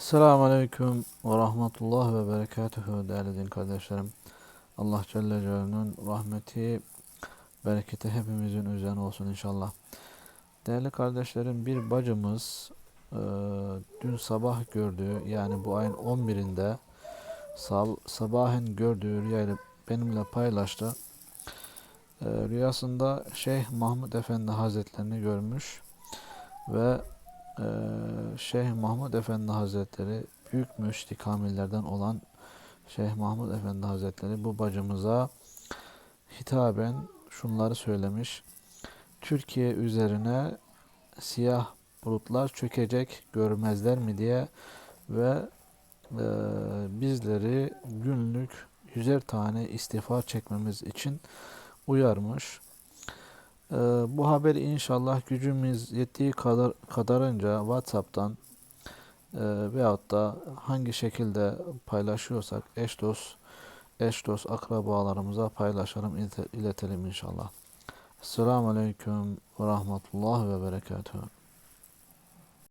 Selamun Aleyküm ve Rahmetullah ve Berekatuhu değerli din kardeşlerim. Allah Celle Celaluhu'nun rahmeti, bereketi hepimizin üzerine olsun inşallah. Değerli kardeşlerim bir bacımız e, dün sabah gördüğü yani bu ayın 11'inde sal, sabahen gördüğü rüyayı benimle paylaştı. E, rüyasında Şeyh Mahmud Efendi Hazretlerini görmüş ve ee, Şeyh Mahmud Efendi Hazretleri büyük müşrik kamillerden olan Şeyh Mahmud Efendi Hazretleri bu bacımıza hitaben şunları söylemiş. Türkiye üzerine siyah bulutlar çökecek görmezler mi diye ve e, bizleri günlük yüzer tane istiğfar çekmemiz için uyarmış. Ee, bu haberi inşallah gücümüz yettiği kadar kadarınca WhatsApp'tan e, veyahut da hangi şekilde paylaşıyorsak eş dost eş dost akrabalarımıza paylaşalım ilete- iletelim inşallah. Selamun Aleyküm ve Rahmetullah ve Berekatuhu.